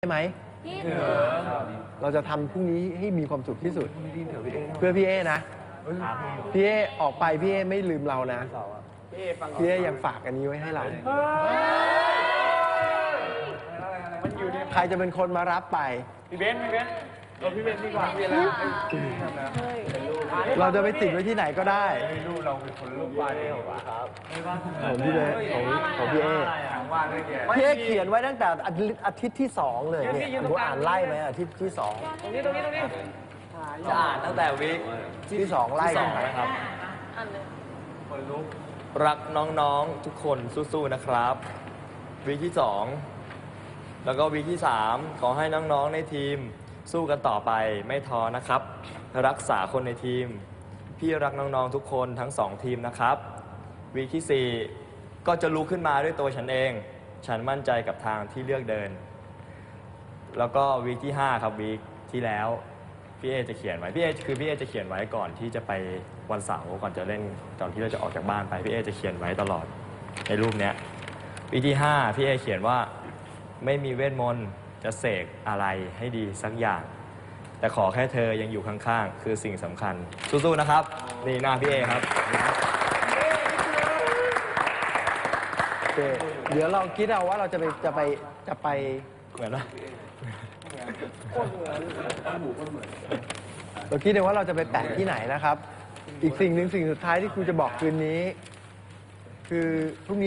ใช่ไหม พี่เหนือเราจะทำพรุ่งนี้ให้มีความสุขที่สุดเพื่อพี่เอนะ พี่เอออกไปพี่เอไม่ลืมเรานะ พี่เอยังฝากอันนี้ไว้ให้เราใครจะเป็นคนมารับไป พี่เบนซ์พี่เบนซ์เราพี่เบนซ์ดีกว่าพี่เบนซ์แล้ว เราจะไปติดไว้ที่ไหนก็ได้ไม่รู้เราเป็นคนรูปวาดเองเหรอครับของพี่เบนของของพี่เอทางวาดด้วยแกพี่เอเขียนไว้ตั้งแต่อาทิตย์อาทิตย์ที่สองเลยเนี่ยหนูอ่านไล่ไหมอาทิตย์ที่สองตรงนี้ตรงนี้ตรงนี้จะอ่านตั้งแต่วิกที่สองไล่สกัอนงไปนะครับคนลุกรักน้องๆทุกคนสู้ๆนะครับวีคที่สองแล้วก็วีคที่สามขอให้น้องๆในทีม สู้กันต่อไปไม่ท้อนะครับ รักษาคนในทีม พี่รักน้องๆทุกคนทั้งสองทีมนะครับ วีคที่สี่ก็จะลุกขึ้นมาด้วยตัวฉันเอง ฉันมั่นใจกับทางที่เลือกเดิน แล้วก็วีคที่ห้าครับวีคที่แล้วพี่เอจะเขียนไว้พี่เอคือพี่เอจะเขียนไว้ก่อนที่จะไปวันเสาร์ก่อนจะเล่นก่อนที่เราจะออกจากบ้านไปพี่เอจะเขียนไว้ตลอดในรูปเนี้ยวีคที่ห้าพี่เอเขียนว่าไม่มีเวทมนต์ จะเสกอะไรให้ดีสักอย่าง แต่ขอแค่เธอยังอยู่ข้างๆ คือสิ่งสำคัญ สู้ๆ นะครับ นี่หน้าพี่เอครับ โอเคเดี๋ยวเราคิดเอาว่าเราจะไปจะไปจะไปเหมือนว่าเราคิดเอาว่าเราจะไปแปะที่ไหนนะครับ อีกสิ่งหนึ่งสิ่งสุดท้ายที่ครูจะบอกคืนนี้ คือพรุ่งนี้